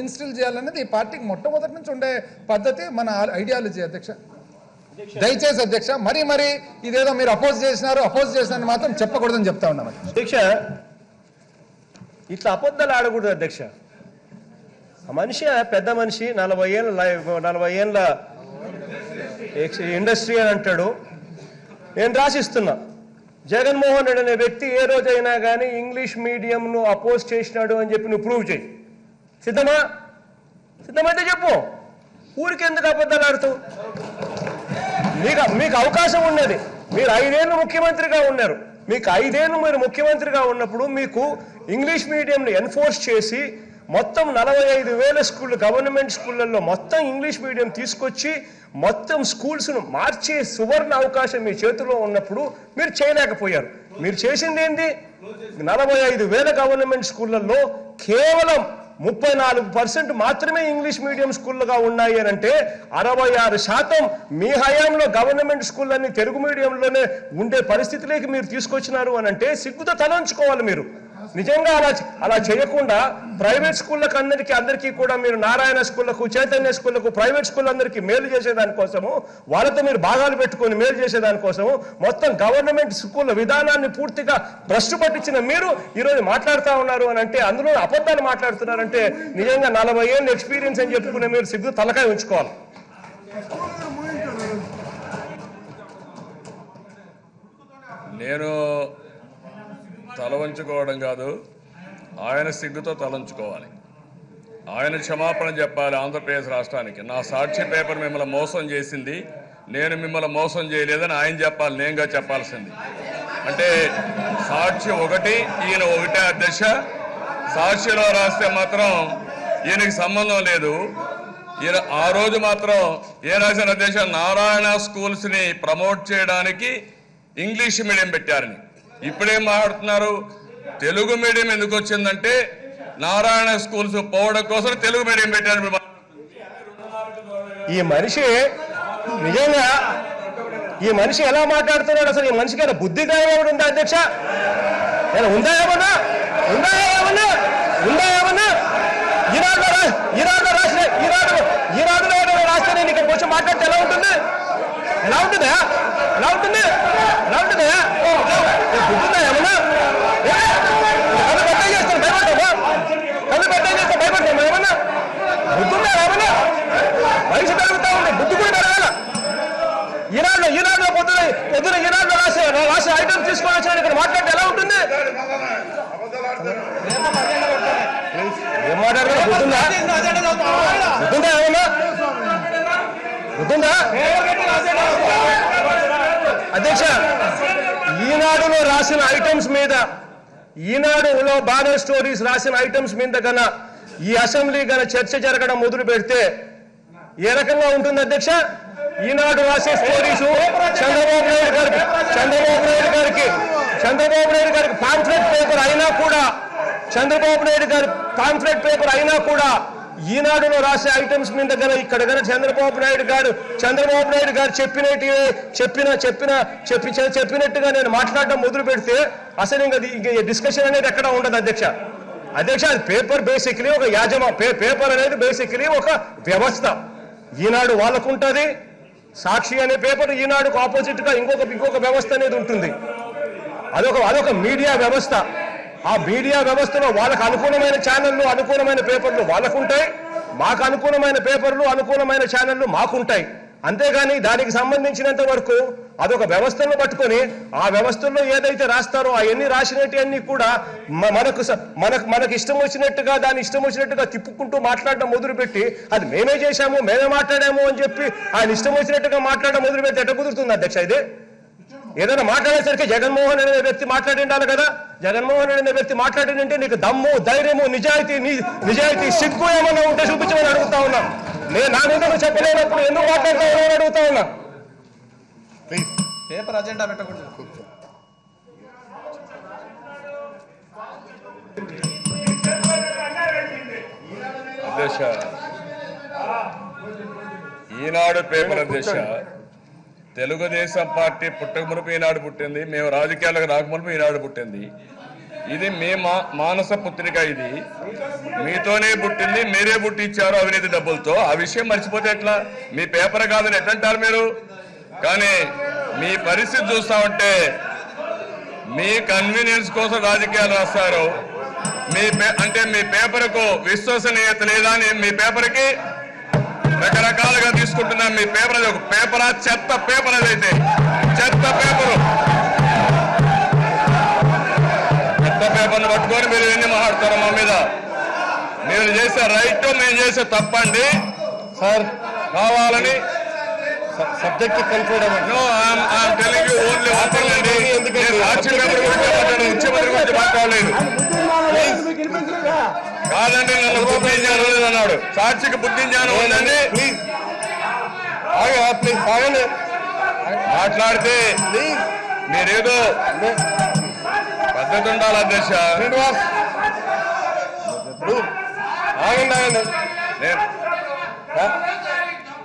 Instil చేయాలనేది ఈ పార్టీకి మొట్టమొదటి నుంచి ఉండే పద్ధతి మన ఐడియాలజీ అధ్యక్ష. దయచేసి అధ్యక్ష మరి మరి ఇదేదో మీరు అపోజ్ చేసినారు అపోజ్ చేసినారని మాత్రం చెప్పకూడదని చెప్తా ఉన్నాం అధ్యక్ష. ఇట్లా అబద్ధాలు ఆడకూడదు అధ్యక్ష. ఆ మనిషి పెద్ద మనిషి నలభై ఏళ్ళ నలభై ఏళ్ళ ఇండస్ట్రీ అని అంటాడు. నేను రాసిస్తున్నా జగన్మోహన్ రెడ్డి అనే వ్యక్తి ఏ రోజైనా కానీ ఇంగ్లీష్ మీడియంను అపోజ్ చేసినాడు అని చెప్పి నువ్వు ప్రూవ్ చేయి. సిద్ధమా? సిద్ధమైతే చెప్పు. ఊరికి ఎందుకు అబద్ధాలు ఆడుతావు మీకు మీకు అవకాశం ఉన్నది. మీరు ఐదేళ్ళు ముఖ్యమంత్రిగా ఉన్నారు. మీకు ఐదేళ్ళు మీరు ముఖ్యమంత్రిగా ఉన్నప్పుడు మీకు ఇంగ్లీష్ మీడియంని ఎన్ఫోర్స్ చేసి మొత్తం నలభై ఐదు వేల స్కూళ్ళు గవర్నమెంట్ స్కూళ్ళల్లో మొత్తం ఇంగ్లీష్ మీడియం తీసుకొచ్చి మొత్తం స్కూల్స్ను మార్చే సువర్ణ అవకాశం మీ చేతిలో ఉన్నప్పుడు మీరు చేయలేకపోయారు. మీరు చేసింది ఏంటి నలభై ఐదు వేల గవర్నమెంట్ స్కూళ్ళల్లో కేవలం ముప్పై నాలుగు పర్సెంట్ మాత్రమే ఇంగ్లీష్ మీడియం స్కూళ్ళుగా ఉన్నాయి అని అంటే అరవై ఆరు శాతం మీ హయాంలో గవర్నమెంట్ స్కూళ్ళన్నీ తెలుగు మీడియంలోనే ఉండే పరిస్థితిలోకి మీరు తీసుకొచ్చినారు అని అంటే సిగ్గుతో తలంచుకోవాలి మీరు. నిజంగా అలా అలా చేయకుండా ప్రైవేట్ స్కూళ్ళకు అందరికీ అందరికీ కూడా మీరు నారాయణ స్కూళ్ళకు చైతన్య స్కూళ్ళకు ప్రైవేట్ స్కూల్ అందరికీ మేలు చేసేదానికోసము వాళ్ళతో మీరు భాగాలు పెట్టుకొని మేలు చేసేదానికోసము మొత్తం గవర్నమెంట్ స్కూళ్ళ విధానాన్ని పూర్తిగా భ్రష్టు పట్టించిన మీరు ఈరోజు మాట్లాడుతూ ఉన్నారు అని అంటే అందులో అబద్ధాలు మాట్లాడుతున్నారంటే నిజంగా నలభై ఏళ్ళు ఎక్స్పీరియన్స్ అని చెప్పుకునే మీరు సిగ్గు తలకాయ ఉంచుకోవాలి. నేను తలవంచుకోవడం కాదు ఆయన సిగ్గుతో తలంచుకోవాలి. ఆయన క్షమాపణ చెప్పాలి ఆంధ్రప్రదేశ్ రాష్ట్రానికి. నా సాక్షి పేపర్ మిమ్మల్ని మోసం చేసింది నేను మిమ్మల్ని మోసం చేయలేదని ఆయన చెప్పాలి నేనుగా చెప్పాల్సింది. అంటే సాక్షి ఒకటి ఈయన ఒకటే అధ్యక్ష. సాక్షిలో రాస్తే మాత్రం ఈయనకి సంబంధం లేదు. ఈయన ఆ రోజు మాత్రం ఏ రాసిన అధ్యక్ష నారాయణ స్కూల్స్ని ప్రమోట్ చేయడానికి ఇంగ్లీష్ మీడియం పెట్టారని. ఇప్పుడేం మాట్లాడుతున్నారు. తెలుగు మీడియం ఎందుకు వచ్చిందంటే నారాయణ స్కూల్స్ పోవడం కోసం తెలుగు మీడియం పెట్టారు ఈ మనిషి నిజంగా ఈ మనిషి ఎలా మాట్లాడుతున్నాడు అసలు? ఈ మనిషికి ఏమైనా బుద్ధి గాయం ఉందా అధ్యక్ష? ఏమైనా ఉందా ఏమన్నా? ఉందా ఏమన్నా? ఉందా ఏమన్నా? రాసిన ఈనాడు ఈనాడు రాస్తే నేను ఇక్కడికి కొంచెం మాట్లాడితే ఎలా ఉంటుంది? ఎలా ఉంటుందా? ఎలా ఉంటుంది ఎలా ఉంటుందా ఏ, బుద్ధి ఉందా ఏమన్నా ఏ? కళ్ళు పెట్టే చేస్తాను భయపడతామా కళ్ళు పెట్టే చేస్తే భయపడతామా ఏమన్నా బుద్ధి ఉందా ఏమన్నా వయసు పెరుగుతా ఉంది బుద్ధి కూడా పెరగాల ఈనాడు ఈనాడులో పొద్దున పొద్దున ఈనాడులో రాసే ఐటమ్ తీసుకొని వచ్చిన ఇక్కడ మాట్లాడితే ఎలా ఉంటుంది? ఏం ఏమన్నా? బుద్ధుందా అధ్యక్ష ఈనాడులో రాసిన ఐటమ్స్ మీద ఈనాడులో బానర్ స్టోరీస్ రాసిన ఐటమ్స్ మీద గన ఈ అసెంబ్లీ గన చర్చ జరగడం మొదలు పెడితే ఏ రకంగా ఉంటుంది అధ్యక్ష? ఈనాడు రాసే స్టోరీస్ చంద్రబాబు నాయుడు గారికి చంద్రబాబు నాయుడు గారికి చంద్రబాబు నాయుడు గారికి పాంఫ్లెట్ పేపర్ అయినా కూడా చంద్రబాబు నాయుడు గారి పాంఫ్లెట్ పేపర్ అయినా కూడా ఈనాడులో రాసే ఐటమ్స్ మీద గల ఇక్కడ గల చంద్రబాబు నాయుడు గారు చంద్రబాబు నాయుడు గారు చెప్పినట్టు చెప్పిన చెప్పిన చెప్పి చెప్పినట్టుగా నేను మాట్లాడడం మొదలు పెడితే అసలు ఇంకా డిస్కషన్ అనేది ఎక్కడ ఉండదు అధ్యక్ష. అధ్యక్ష అది పేపర్ బేసిక్లీ ఒక యాజమా పే- పేపర్ అనేది బేసిక్లీ ఒక వ్యవస్థ. ఈనాడు వాళ్ళకు ఉంటుంది సాక్షి అనే పేపర్ ఈనాడుకు ఆపోజిట్గా ఇంకొక ఇంకొక వ్యవస్థ అనేది ఉంటుంది. అదొక అదొక మీడియా వ్యవస్థ. ఆ మీడియా వ్యవస్థలో వాళ్ళకు అనుకూలమైన ఛానళ్ళు అనుకూలమైన పేపర్లు వాళ్ళకు ఉంటాయి మాకు అనుకూలమైన పేపర్లు అనుకూలమైన ఛానళ్ళు మాకుంటాయి. అంతేగాని దానికి సంబంధించినంత వరకు అదొక వ్యవస్థను పట్టుకొని ఆ వ్యవస్థల్లో ఏదైతే రాస్తారో అవన్నీ రాసినట్టు అన్ని కూడా మనకు మనకు మనకు ఇష్టం వచ్చినట్టుగా దాని ఇష్టం వచ్చినట్టుగా తిప్పుకుంటూ మాట్లాడడం మొదలుపెట్టి అది మేమే చేశాము మేమే మాట్లాడాము అని చెప్పి ఆయన ఇష్టం వచ్చినట్టుగా మాట్లాడడం మొదలుపెట్టి ఎట్ట కుదురుతుంది అధ్యక్ష ఇది? ఏదైనా మాట్లాడేసరికి జగన్మోహన్ అనే వ్యక్తి మాట్లాడి ఉండాలి కదా? జగన్మోహన్ అనే వ్యక్తి మాట్లాడిందంటే నీకు దమ్ము ధైర్యము నిజాయితీ నిజాయితీ సిగ్గు ఏమన్నా ఉంటే చూపించమని అడుగుతా ఉన్నా. నేను నా మీద చెప్పలేనప్పుడు ఎందుకు మాట్లాడతావు అడుగుతా ఉన్నా. పేపర్ అజెండా పెట్టకూడదు. అధ్యక్ష ఈనాడు పేపర్ అధ్యక్ష తెలుగుదేశం పార్టీ పుట్టక మునుపు ఈనాడు పుట్టింది మేము రాజకీయాలకు రాకమునుపు ఈనాడు పుట్టింది. ఇది మీ మా మానస పుత్రిక ఇది. మీతోనే పుట్టింది మీరే పుట్టించారు అవినీతి డబ్బులతో. ఆ విషయం మర్చిపోతే ఎట్లా? మీ పేపర్ కాదని ఎట్లంటారు మీరు? కానీ మీ పరిస్థితి చూస్తా ఉంటే మీ కన్వీనియన్స్ కోసం రాజకీయాలు రాస్తారు. మీ పే- అంటే మీ పేపర్కు విశ్వసనీయత లేదా అని మీ పేపర్కి రకరకాలుగా తీసుకుంటున్నాం. మీ పేపర్ అది ఒక పేపరా? చెత్త పేపర్ అదైతే. చెత్త పేపరు. చెత్త పేపర్ను పట్టుకొని మీరు ఎన్ని మాట్లాడతారు మా మీద. మీరు చేసే రైట్ మేము చేసే తప్పండి. సార్ కావాలని సబ్జెక్ట్ కన్క్లూడ్ అవ్వండి no I'm telling you only one thing అండి నేను సాక్షి పేపర్ గురించి మాట్లాడాను ముఖ్యమంత్రి గురించి మాట్లాడలేదు. కాదండి నన్ను బుద్ధి జ్ఞానం లేదన్నాడు. సాక్షికి బుద్ధి జ్ఞానం ఉందండి. ప్లీజ్ ఆగా ప్లీజ్ ఆగండి. మాట్లాడితే మీరేదో పద్ధతి ఉండాలి అధ్యక్ష. శ్రీనివాస్. ఆగండి ఆగండి. నేను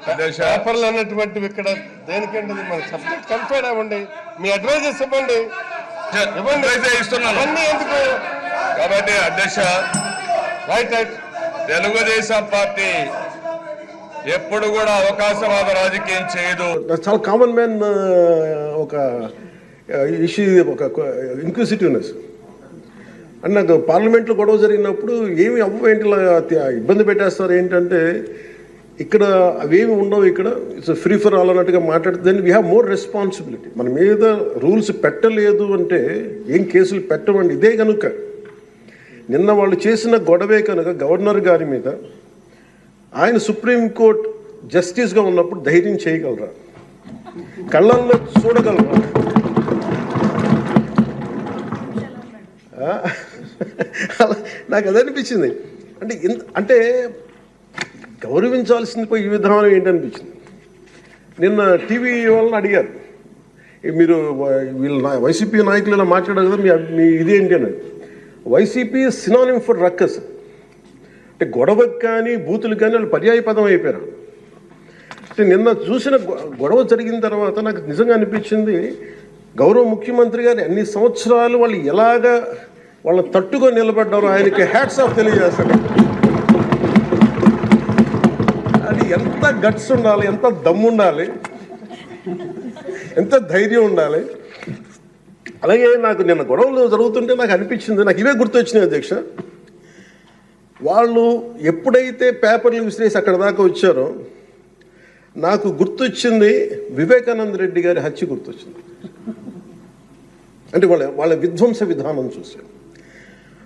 పేపర్లు అన్నటువంటివి ఇక్కడ దేనికంటే మన సబ్జెక్ట్ కన్ఫైడ్ అవ్వండి మీ అడ్వైజెస్ ఇవ్వండి. ఇవ్వండి. ఇస్తున్నాను. అవన్నీ ఎందుకు? కాబట్టి అధ్యక్ష రైట్ రైట్. తెలుగుదేశం పార్టీ ఎప్పుడు కూడా అవకాశవాద రాజకీయం చేయదు. చాలా కామన్ మ్యాన్ ఒక ఇష్యూ ఒక ఇంక్విసిటివ్నెస్ అండ్ నాకు పార్లమెంట్లో గొడవ జరిగినప్పుడు ఏమి అవ్వ ఏంటి ఇబ్బంది పెట్టేస్తారు? ఏంటంటే ఇక్కడ అవేమి ఉండవు ఇక్కడ. ఇట్స్ ఫ్రీ ఫర్ ఆల్ అన్నట్టుగా మాట్లాడితే then we have more responsibility మన మీద రూల్స్ పెట్టలేదు అంటే ఏం కేసులు పెట్టమండి? ఇదే కనుక నిన్న వాళ్ళు చేసిన గొడవే కనుక గవర్నర్ గారి మీద ఆయన సుప్రీంకోర్టు జస్టిస్గా ఉన్నప్పుడు ధైర్యం చేయగలరా? కళ్ళల్లో చూడగలరా? అలా నాకు అది అనిపించింది అంటే అంటే గౌరవించాల్సింది పోయి ఈ విధానం ఏంటనిపించింది? నిన్న టీవీ వాళ్ళని అడిగారు. మీరు వ- వైసీపీ నాయకులు ఇలా మాట్లాడారు కదా మీ మీ ఇదేంటి అని వైసీపీ సినానిమ్ ఫర్ రక్కస్. అంటే గొడవకు కానీ బూతులు కానీ వాళ్ళు పర్యాయ పదం అయిపోయారు? అంటే నిన్న చూసిన గొడవ జరిగిన తర్వాత నాకు నిజంగా అనిపించింది గౌరవ ముఖ్యమంత్రి గారు అన్ని సంవత్సరాలు వాళ్ళు ఎలాగా వాళ్ళని తట్టుకొని నిలబడ్డారో ఆయనకి హ్యాట్స్ ఆఫ్ తెలియజేస్తారు అది ఎంత గట్స్ ఉండాలి ఎంత దమ్ము ఉండాలి ఎంత ధైర్యం ఉండాలి. అలాగే నాకు నిన్న గొడవలు జరుగుతుంటే నాకు అనిపించింది నాకు ఇవే గుర్తొచ్చినాయి అధ్యక్ష. వాళ్ళు ఎప్పుడైతే పేపర్లు విసిరేసి అక్కడ దాకా వచ్చారో నాకు గుర్తొచ్చింది వివేకానంద రెడ్డి గారి హత్య గుర్తొచ్చింది. అంటే వాళ్ళ వాళ్ళ విధ్వంస విధానం చూశాను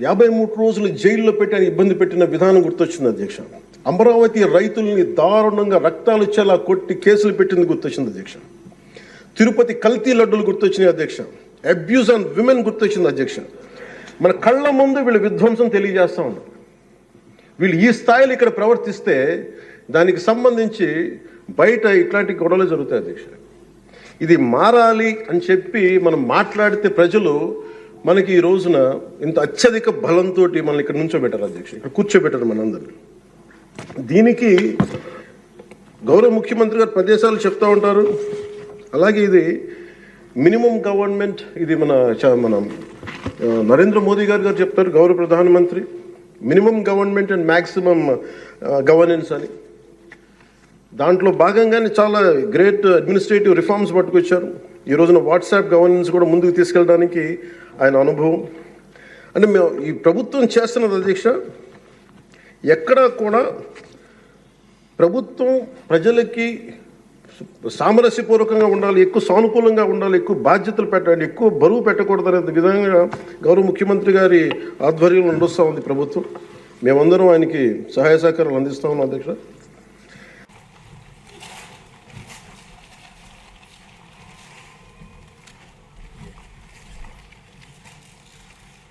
యాభై మూడు రోజులు జైల్లో పెట్టి ఇబ్బంది పెట్టిన విధానం గుర్తొచ్చింది అధ్యక్ష. అమరావతి రైతుల్ని దారుణంగా రక్తాలు వచ్చేలా కొట్టి కేసులు పెట్టింది గుర్తొచ్చింది అధ్యక్ష. తిరుపతి కల్తీ లడ్డులు గుర్తొచ్చినాయి అధ్యక్ష. అబ్యూస్ ఆన్ విమెన్ గుర్తొచ్చింది అధ్యక్ష. మన కళ్ళ ముందు వీళ్ళ విధ్వంసం తెలియజేస్తా ఉన్నారు వీళ్ళు ఈ స్థాయిలో ఇక్కడ ప్రవర్తిస్తే దానికి సంబంధించి బయట ఇట్లాంటి గొడవలు జరుగుతాయి అధ్యక్ష. ఇది మారాలి అని చెప్పి మనం మాట్లాడితే ప్రజలు మనకి ఈ రోజున ఇంత అత్యధిక బలంతో మనల్ని ఇక్కడ నుంచోబెట్టారు అధ్యక్ష. ఇక్కడ కూర్చోబెట్టారు మనందరినీ. దీనికి గౌరవ ముఖ్యమంత్రి గారు ప్రదేశాలు చెప్తూ ఉంటారు. అలాగే ఇది మినిమం గవర్నమెంట్ ఇది మన చ- మన నరేంద్ర మోదీ గారు గారు చెప్తారు గౌరవ ప్రధానమంత్రి. Minimum government and maximum governance అని. దాంట్లో భాగంగానే చాలా గ్రేట్ అడ్మినిస్ట్రేటివ్ రిఫార్మ్స్ పట్టుకొచ్చారు. ఈ రోజున వాట్సాప్ గవర్నెన్స్ కూడా ముందుకు తీసుకెళ్ళడానికి ఆయన అనుభవం. అంటే మేము ఈ ప్రభుత్వం చేస్తున్నది అధ్యక్ష ఎక్కడా కూడా ప్రభుత్వం ప్రజలకి సామరస్యపూర్వకంగా ఉండాలి ఎక్కువ సానుకూలంగా ఉండాలి ఎక్కువ బాధ్యతలు పెట్టాలి ఎక్కువ బరువు పెట్టకూడదు అనే విధంగా గౌరవ ముఖ్యమంత్రి గారి ఆధ్వర్యంలో నడుస్తూ ఉంది ప్రభుత్వం. మేమందరం ఆయనకి సహాయ సహకారాలు అందిస్తా ఉన్నాం అధ్యక్ష.